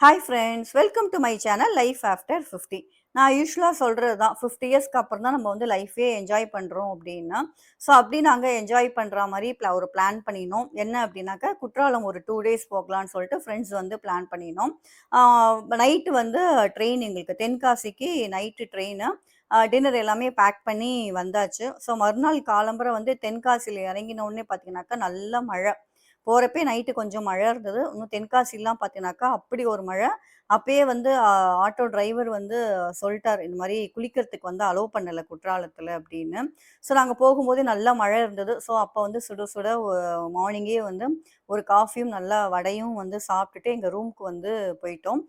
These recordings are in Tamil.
Hi friends welcome to my channel life after fifty நான் யூஸ்வலாக சொல்கிறது தான் ஃபிஃப்டி இயர்ஸ்க்கு அப்புறம் தான் நம்ம வந்து லைஃபே என்ஜாய் பண்ணுறோம் அப்படின்னா ஸோ அப்படி நாங்கள் என்ஜாய் பண்ணுற மாதிரி ப்ள ஒரு பிளான் பண்ணினோம். என்ன அப்படின்னாக்கா குற்றாலம் ஒரு டூ டேஸ் போகலான்னு சொல்லிட்டு ஃப்ரெண்ட்ஸ் வந்து பிளான் பண்ணினோம். நைட்டு வந்து ட்ரெயின் எங்களுக்கு தென்காசிக்கு நைட்டு ட்ரெயினு டின்னர் எல்லாமே பேக் பண்ணி வந்தாச்சு. ஸோ மறுநாள் காலம்பரை வந்து தென்காசியில் இறங்கின உடனே பார்த்தீங்கன்னாக்கா நல்ல மழை. போகிறப்பே நைட்டு கொஞ்சம் மழை இருந்தது. இன்னும் தென்காசிலாம் பார்த்தீங்கன்னாக்கா அப்படி ஒரு மழை. அப்பயே வந்து ஆட்டோ டிரைவர் வந்து சொல்லிட்டார் இந்த மாதிரி குளிக்கிறதுக்கு வந்து அலோவ் பண்ணலை குற்றாலத்தில் அப்படின்னு. ஸோ நாங்கள் போகும்போதே நல்லா மழை இருந்தது. ஸோ அப்போ வந்து சுட சுட மார்னிங்கே வந்து ஒரு காஃபியும் நல்லா வடையும் வந்து சாப்பிட்டுட்டு எங்கள் ரூமுக்கு வந்து போயிட்டோம்.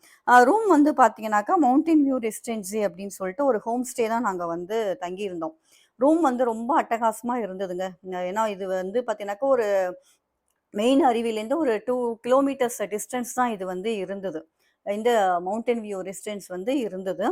ரூம் வந்து பார்த்தீங்கன்னாக்கா மவுண்டன் வியூ ரெசிடென்சி அப்படின்னு சொல்லிட்டு ஒரு ஹோம் ஸ்டே தான் நாங்கள் வந்து தங்கியிருந்தோம். ரூம் வந்து ரொம்ப அட்டகாசமாக இருந்ததுங்க. ஏன்னா இது வந்து பார்த்தீங்கன்னாக்கா ஒரு மெயின் அருவிலேருந்து ஒரு டூ கிலோமீட்டர்ஸ் டிஸ்டன்ஸ் தான் இது வந்து இருந்தது. இந்த மவுண்டன் வியூ ரெசிடென்ஸ் வந்து இருந்தது.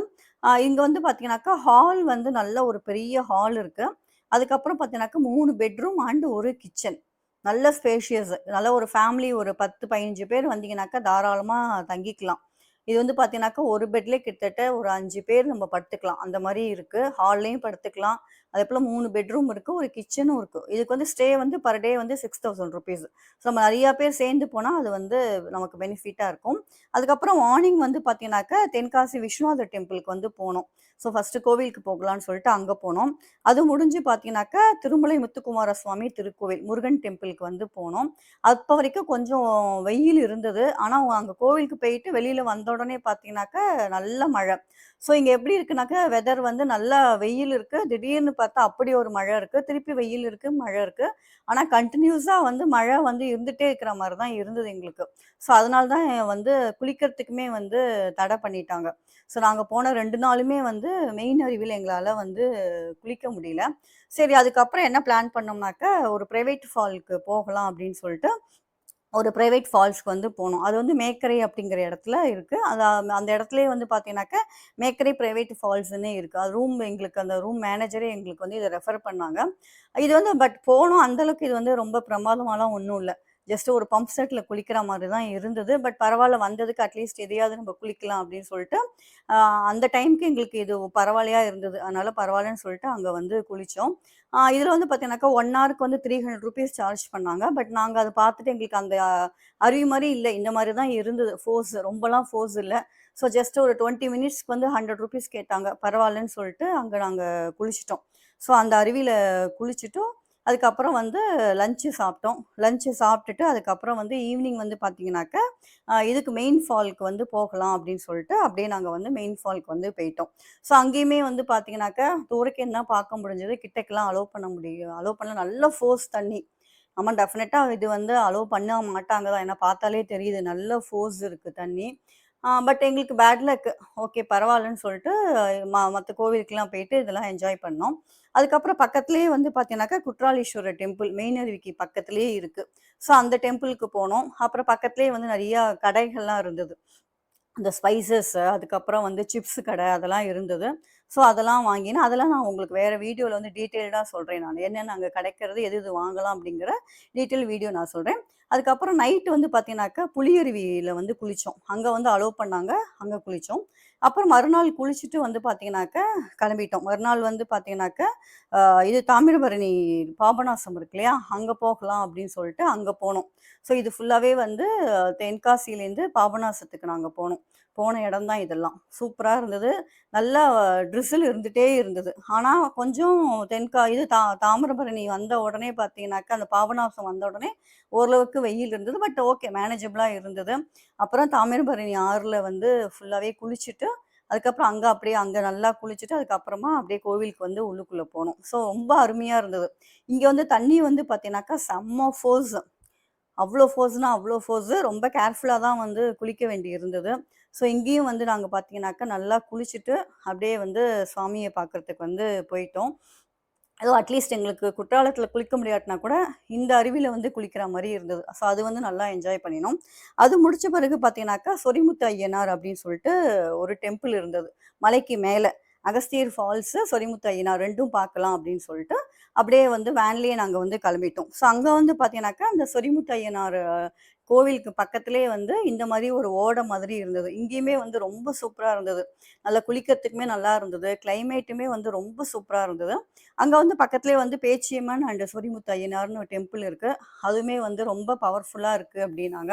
இங்கே வந்து பார்த்தீங்கன்னாக்கா ஹால் வந்து நல்ல ஒரு பெரிய ஹால் இருக்குது அதுக்கப்புறம் பார்த்தீங்கன்னாக்கா மூணு பெட்ரூம் அண்ட் ஒரு கிச்சன் நல்ல ஸ்பேஷியஸ் நல்ல ஒரு ஃபேமிலி ஒரு பத்து பதினஞ்சு பேர் வந்தீங்கன்னாக்கா தாராளமாக தங்கிக்கலாம். இது வந்து பார்த்தீங்கன்னாக்கா ஒரு பெட்லேயே கிட்டத்தட்ட ஒரு அஞ்சு பேர் நம்ம படுத்துக்கலாம். அந்த மாதிரி இருக்குது ஹால்லையும் படுத்துக்கலாம். அதே போல் மூணு பெட்ரூம் இருக்குது ஒரு கிச்சனும் இருக்குது இதுக்கு வந்து ஸ்டே வந்து பர் டே வந்து சிக்ஸ் தௌசண்ட் ருபீஸ் ஸோ நம்ம நிறையா பேர் சேர்ந்து போனால் அது வந்து நமக்கு பெனிஃபிட்டாக இருக்கும். அதுக்கப்புறம் மார்னிங் வந்து பார்த்தீங்கன்னாக்கா தென்காசி விஸ்வநாதர் டெம்பிளுக்கு வந்து போனோம். ஸோ ஃபஸ்ட்டு கோவிலுக்கு போகலான்னு சொல்லிட்டு அங்கே போனோம். அது முடிஞ்சு பார்த்தீங்கன்னாக்கா திருமலை முத்துக்குமார சுவாமி திருக்கோவில் முருகன் டெம்பிளுக்கு வந்து போனோம். அப்போ வரைக்கும் கொஞ்சம் வெயில் இருந்தது. ஆனால் அங்கே கோவிலுக்கு போயிட்டு வெளியில் வந்த உடனே பார்த்தீங்கன்னாக்கா நல்ல மழை. ஸோ இங்கே எப்படி இருக்குனாக்கா வெதர் வந்து நல்லா வெயில் இருக்குது திடீர்னு பார்த்தா அப்படி ஒரு மழை இருக்குது திருப்பி வெயில் இருக்குது மழை இருக்குது ஆனால் கண்டினியூஸாக வந்து மழை வந்து இருந்துகிட்டே இருக்கிற மாதிரி தான் இருந்தது எங்களுக்கு. ஸோ அதனால தான் வந்து குளிக்கிறதுக்குமே வந்து தடை பண்ணிட்டாங்க. ஸோ நாங்கள் போன ரெண்டு நாளுமே வந்து மெயின் அருவியில் எங்களால் வந்து குளிக்க முடியல. சரி அதுக்கப்புறம் என்ன பிளான் பண்ணோம்னாக்கா ஒரு ப்ரைவேட் ஃபால்க்கு போகலாம் அப்படின்னு சொல்லிட்டு ஒரு ப்ரைவேட் ஃபால்ஸ்க்கு வந்து போனோம் அது வந்து மேக்கரை அப்படிங்கிற இடத்துல இருக்குது அது அந்த இடத்துலயே வந்து பார்த்தீங்கன்னாக்கா மேக்கரை ப்ரைவேட் ஃபால்ஸ்னே இருக்குது அது ரூம் எங்களுக்கு அந்த ரூம் மேனேஜரே எங்களுக்கு வந்து இதை ரெஃபர் பண்ணாங்க. இது வந்து பட் போனோம் அந்தளவுக்கு இது வந்து ரொம்ப பிரமாதமாலாம் ஒன்றும் இல்லை. ஜஸ்ட் ஒரு பம்ப் செட்டில் குளிக்கிற மாதிரி தான் இருந்தது. பட் பரவாயில்ல வந்ததுக்கு அட்லீஸ்ட் எதையாவது நம்ம குளிக்கலாம் அப்படின்னு சொல்லிட்டு அந்த டைமுக்கு எங்களுக்கு இது பரவாயில்லையா இருந்தது. அதனால பரவாயில்லன்னு சொல்லிட்டு அங்கே வந்து குளித்தோம் இதில் வந்து பார்த்தீங்கன்னாக்கா ஒன் ஹவருக்கு வந்து த்ரீ ஹண்ட்ரட் ருபீஸ் சார்ஜ் பண்ணாங்க. பட் நாங்கள் அதை பார்த்துட்டு எங்களுக்கு அந்த அருவி மாதிரி இல்லை. இந்த மாதிரி தான் இருந்தது. ஃபோர்ஸ் ரொம்பலாம் ஃபோர்ஸ் இல்லை. ஸோ ஜஸ்ட் ஒரு டுவெண்ட்டி மினிட்ஸ்க்கு வந்து ஹண்ட்ரட் ருபீஸ் கேட்டாங்க. பரவாயில்லன்னு சொல்லிட்டு அங்கே நாங்கள் குளிச்சிட்டோம். ஸோ அந்த அருவியில் குளிச்சுட்டும். அதுக்கப்புறம் வந்து லஞ்சு சாப்பிட்டோம். லஞ்சு சாப்பிட்டுட்டு அதுக்கப்புறம் வந்து ஈவினிங் வந்து பார்த்தீங்கன்னாக்கா இதுக்கு மெயின் ஃபால்க்கு வந்து போகலாம் அப்படின்னு சொல்லிட்டு அப்படியே நாங்கள் வந்து மெயின் ஃபால்க்கு வந்து போயிட்டோம். ஸோ அங்கேயுமே வந்து பார்த்தீங்கன்னாக்கா தூரக்கே தான் பார்க்க முடிஞ்சது? கிட்டக்கெல்லாம் அலோவ் பண்ண முடியும் அலோவ் பண்ண நல்ல ஃபோர்ஸ் தண்ணி. ஆமாம் டெஃபினட்டாக இது வந்து அலோவ் பண்ண மாட்டாங்க தான். ஏன்னா பார்த்தாலே தெரியுது. நல்ல ஃபோர்ஸ் இருக்குது தண்ணி. பட் எங்களுக்கு பேட் லக் ஓகே பரவாயில்லன்னு சொல்லிட்டு ம மற்ற கோவிலுக்கெலாம் போயிட்டு இதெல்லாம் என்ஜாய் பண்ணோம். அதுக்கப்புறம் பக்கத்துலேயே வந்து பார்த்தீங்கன்னாக்கா குற்றாலீஸ்வரர் டெம்பிள் மெயின் அருவிக்கு பக்கத்துலேயே இருக்குது ஸோ அந்த டெம்பிளுக்கு போனோம். அப்புறம் பக்கத்துலேயே வந்து நிறையா கடைகள்லாம் இருந்தது. இந்த ஸ்பைசஸ் அதுக்கப்புறம் வந்து சிப்ஸ் கடை அதெல்லாம் இருந்தது. ஸோ அதெல்லாம் வாங்கினா அதெல்லாம் நான் உங்களுக்கு வேறு வீடியோவில் வந்து டீட்டெயில்டாக சொல்கிறேன் நான். என்னென்ன அங்கே கிடைக்கிறது எது எது வாங்கலாம் அப்படிங்கிற டீட்டெயில் வீடியோ நான் சொல்கிறேன் அதுக்கப்புறம் நைட்டு வந்து பார்த்தீங்கன்னாக்கா புளியருவியில் வந்து குளித்தோம் அங்கே வந்து அலோவ் பண்ணாங்க. அங்கே குளித்தோம் அப்புறம் மறுநாள் குளிச்சுட்டு வந்து பார்த்தீங்கன்னாக்கா கிளம்பிட்டோம். மறுநாள் வந்து பார்த்தீங்கன்னாக்கா இது தாமிரபரணி பாபநாசம் இருக்கு இல்லையா? அங்கே போகலாம் அப்படின்னு சொல்லிட்டு அங்கே போனோம். ஸோ இது ஃபுல்லாகவே வந்து தென்காசிலேருந்து பாபநாசத்துக்கு நாங்கள் போனோம். போன இடம் தான் இதெல்லாம். சூப்பராக இருந்தது. நல்லா ட்ரிசில் இருந்துகிட்டே இருந்தது. ஆனால் கொஞ்சம் தென்கா இது தா தாமிரபரணி வந்த உடனே பார்த்தீங்கன்னாக்கா அந்த பாபநாசம் வந்த உடனே ஓரளவுக்கு வெயில் இருந்தது பட் ஓகே மேனேஜபிளாக இருந்தது. அப்புறம் தாமிரபரணி ஆறில் வந்து ஃபுல்லாகவே குளிச்சுட்டு அதுக்கப்புறம் அங்கே அப்படியே அங்கே நல்லா குளிச்சுட்டு அதுக்கப்புறமா அப்படியே கோவிலுக்கு வந்து உள்ளுக்குள்ளே போனோம். ஸோ ரொம்ப அருமையாக இருந்தது. இங்கே வந்து தண்ணி வந்து பார்த்தீங்கன்னாக்கா செம்ம ஃபோர்ஸ் அவ்வளோ ஃபோர்ஸ்னால் அவ்வளோ ஃபோர்ஸு ரொம்ப கேர்ஃபுல்லாக தான் வந்து குளிக்க வேண்டி இருந்தது. ஸோ இங்கேயும் வந்து நாங்கள் பார்த்தீங்கன்னாக்கா நல்லா குளிச்சுட்டு அப்படியே வந்து சுவாமியை பார்க்குறதுக்கு வந்து போயிட்டோம். ஏதோ அட்லீஸ்ட் எங்களுக்கு குற்றாலத்தில் குளிக்க முடியாட்டினா கூட இந்த அருவியில் வந்து குளிக்கிற மாதிரி இருந்தது. ஸோ அது வந்து நல்லா என்ஜாய் பண்ணினோம். அது முடிச்ச பிறகு பார்த்தீங்கன்னாக்கா சொரிமுத்து ஐயனார் அப்படின்னு சொல்லிட்டு ஒரு டெம்பிள் இருந்தது. மலைக்கு மேலே அகஸ்தியர் ஃபால்ஸு சொரிமுத்து ஐயனார் ரெண்டும் பார்க்கலாம் அப்படின்னு சொல்லிட்டு அப்படியே வந்து வேன்லேயே நாங்கள் வந்து கிளம்பிட்டோம். ஸோ அங்கே வந்து பார்த்தீங்கன்னாக்கா அந்த சொரிமுத்து ஐயனார் கோவிலுக்கு பக்கத்துலேயே வந்து இந்த மாதிரி ஒரு ஓடை மாதிரி இருந்தது. இங்கேயுமே வந்து ரொம்ப சூப்பராக இருந்தது. நல்லா குளிக்கிறதுக்குமே நல்லா இருந்தது. கிளைமேட்டுமே வந்து ரொம்ப சூப்பராக இருந்தது. அங்கே வந்து பக்கத்துலேயே வந்து பேச்சியம்மன் அண்ட் சொரிமுத்து ஐயனார்னு ஒரு டெம்பிள் இருக்குது அதுவுமே வந்து ரொம்ப பவர்ஃபுல்லாக இருக்குது அப்படின்னாங்க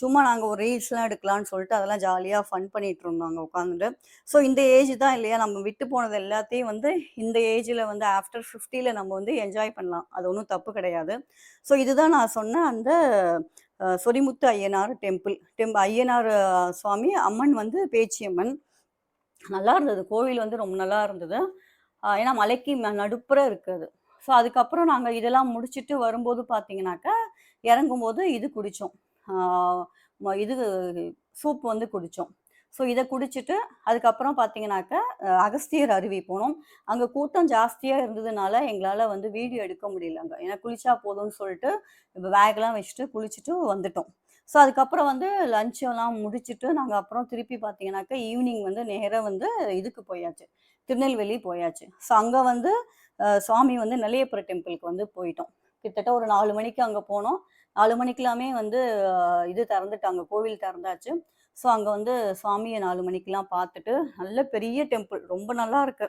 சும்மா நாங்கள் ஒரு ரீல்ஸ்லாம் எடுக்கலாம்னு சொல்லிட்டு அதெல்லாம் ஜாலியாக ஃபன் பண்ணிட்டு இருந்தோம் உட்காந்துட்டு. ஸோ இந்த ஏஜ் தான் இல்லையா? நம்ம விட்டு போனது எல்லாத்தையும் வந்து இந்த ஏஜில் வந்து ஆஃப்டர் 50ல நம்ம வந்து என்ஜாய் பண்ணலாம். அது ஒன்றும் தப்பு கிடையாது. ஸோ இதுதான் நான் சொன்ன அந்த சொரிமுத்து ஐயனார் டெம்பிள். டெம் ஐயனார் சுவாமி, அம்மன் வந்து பேச்சியம்மன். நல்லா இருந்தது. கோவில் வந்து ரொம்ப நல்லா இருந்தது. ஏன்னா மலைக்கு நடுப்புற இருக்கிறது ஸோ அதுக்கப்புறம் நாங்கள் இதெல்லாம் முடிச்சுட்டு வரும்போது பார்த்தீங்கன்னாக்கா, இறங்கும்போது இது குடித்தோம் இது சூப் வந்து குடித்தோம் ஸோ இதை குடிச்சிட்டு அதுக்கப்புறம் பார்த்தீங்கன்னாக்கா, அகஸ்தியர் அருவி போனோம். அங்கே கூட்டம் ஜாஸ்தியாக இருந்ததுனால எங்களால் வந்து வீடியோ எடுக்க முடியல அங்கே ஏன்னா குளிச்சா போதும்னு சொல்லிட்டு பேக்லாம் வச்சுட்டு குளிச்சுட்டு வந்துட்டோம். ஸோ அதுக்கப்புறம் வந்து லஞ்செல்லாம் முடிச்சுட்டு நாங்கள் அப்புறம் திருப்பி பார்த்தீங்கன்னாக்கா, ஈவினிங் வந்து நேராக வந்து இதுக்கு போயாச்சு. திருநெல்வேலி போயாச்சு. ஸோ அங்கே வந்து சுவாமி வந்து நெல்லையப்பர் டெம்பிளுக்கு வந்து போயிட்டோம். கிட்டத்தட்ட ஒரு நாலு மணிக்கு அங்கே போனோம். நாலு மணிக்கெல்லாமே வந்து இது திறந்துட்டாங்க. கோவில் திறந்தாச்சு. ஸோ அங்கே வந்து சுவாமியை நாலு மணிக்கெலாம் பார்த்துட்டு, நல்ல பெரிய டெம்பிள். ரொம்ப நல்லா இருக்கு.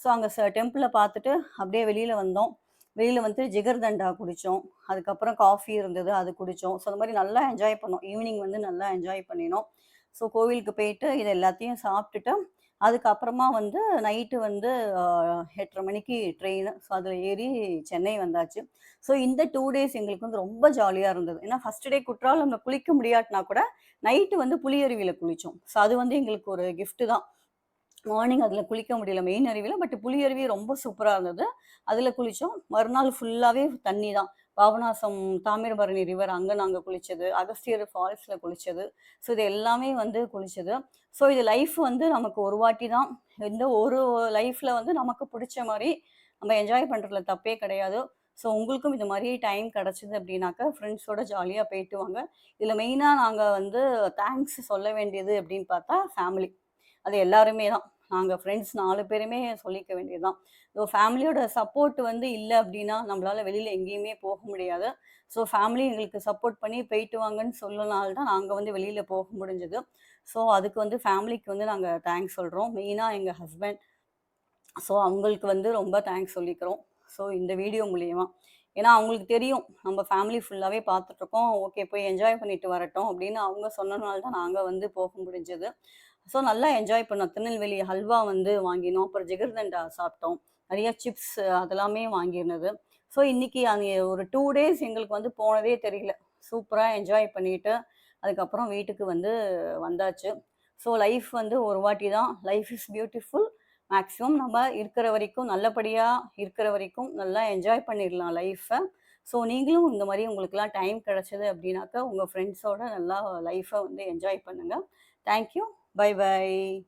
ஸோ அங்கே ச டெம்பிள பார்த்துட்டு அப்படியே வெளியில் வந்தோம். வெளியில் வந்து ஜிகர்தண்டா குடித்தோம் அதுக்கப்புறம் காஃபி இருந்தது. அது குடித்தோம் ஸோ அந்த மாதிரி நல்லா என்ஜாய் பண்ணோம். ஈவினிங் வந்து நல்லா என்ஜாய் பண்ணினோம். ஸோ கோவிலுக்கு போயிட்டு இது எல்லாத்தையும் சாப்பிட்டுட்டு, அதுக்கப்புறமா வந்து நைட்டு வந்து எட்டரை மணிக்கு ட்ரெயினு. ஸோ அதில் ஏறி சென்னை வந்தாச்சு. ஸோ இந்த டூ டேஸ் எங்களுக்கு வந்து ரொம்ப ஜாலியாக இருந்தது. ஏன்னா ஃபஸ்ட் டே குற்றாலம் நம்ம குளிக்க முடியாட்டினா கூட, நைட்டு வந்து புளியருவியில் குளித்தோம் ஸோ அது வந்து எங்களுக்கு ஒரு கிஃப்ட்டு தான். மார்னிங் அதில் குளிக்க முடியல மெயின் அருவியில் பட் புளியருவி ரொம்ப சூப்பராக இருந்தது. அதில் குளித்தோம் மறுநாள் ஃபுல்லாகவே தண்ணி தான். பாபநாசம் தாமிரபரணி ரிவர் அங்கே நாங்கள் குளித்தது அகஸ்தியர் ஃபால்ஸில் குளித்தது ஸோ இது எல்லாமே வந்து குளித்தது ஸோ இது லைஃப் வந்து நமக்கு ஒரு வாட்டி தான். இந்த ஒரு லைஃப்பில் வந்து நமக்கு பிடிச்ச மாதிரி நம்ம என்ஜாய் பண்ணுறதுல தப்பே கிடையாது. ஸோ உங்களுக்கும் இது மாதிரி டைம் கிடச்சிது அப்படின்னாக்கா, ஃப்ரெண்ட்ஸோட ஜாலியாக போயிட்டு வாங்க. இதில் மெயினாக நாங்கள் வந்து தேங்க்ஸ் சொல்ல வேண்டியது அப்படின்னு பார்த்தா ஃபேமிலி. அது எல்லாருமே தான். நாங்கள் ஃப்ரெண்ட்ஸ் நாலு பேருமே சொல்லிக்க வேண்டியது தான். ஸோ ஃபேமிலியோட சப்போர்ட் வந்து இல்லை அப்படின்னா, நம்மளால வெளியில் எங்கேயுமே போக முடியாது. ஸோ ஃபேமிலி எங்களுக்கு சப்போர்ட் பண்ணி போயிட்டு வாங்கன்னு சொல்லனால தான் நாங்கள் வந்து வெளியில் போக முடிஞ்சது. ஸோ அதுக்கு வந்து ஃபேமிலிக்கு வந்து நாங்கள் தேங்க்ஸ் சொல்கிறோம் மெயினாக எங்கள் ஹஸ்பண்ட். ஸோ அவங்களுக்கு வந்து ரொம்ப தேங்க்ஸ் சொல்லிக்கிறோம். ஸோ இந்த வீடியோ மூலயமா ஏன்னா அவங்களுக்கு தெரியும். நம்ம ஃபேமிலி ஃபுல்லாகவே பார்த்துட்ருக்கோம் ஓகே போய் என்ஜாய் பண்ணிட்டு வரட்டும் அப்படின்னு அவங்க சொன்னனால தான் நாங்கள் வந்து போக முடிஞ்சது. ஸோ நல்லா என்ஜாய் பண்ணோம். திருநெல்வேலி ஹல்வா வந்து வாங்கினோம். அப்புறம் ஜிகர்தண்டா சாப்பிட்டோம். நிறைய சிப்ஸ் அதெல்லாமே வாங்கியிருந்தது. ஸோ இன்னைக்கு அங்கே ஒரு டூ டேஸ் எங்களுக்கு வந்து போனதே தெரியல. சூப்பராக என்ஜாய் பண்ணிட்டு, அதுக்கப்புறம் வீட்டுக்கு வந்து வந்தாச்சு. ஸோ லைஃப் வந்து ஒரு வாட்டி தான். Life is beautiful. மேக்ஸிமம் நம்ம இருக்கிற வரைக்கும் நல்லபடியாக இருக்கிற வரைக்கும் நல்லா என்ஜாய் பண்ணிடலாம் லைஃப்பை ஸோ நீங்களும் இந்த மாதிரி உங்களுக்குலாம் டைம் கிடச்சிது அப்படின்னாக்கா, உங்கள் ஃப்ரெண்ட்ஸோட நல்லா லைஃப்பை வந்து என்ஜாய் பண்ணுங்கள் தேங்க் Bye bye.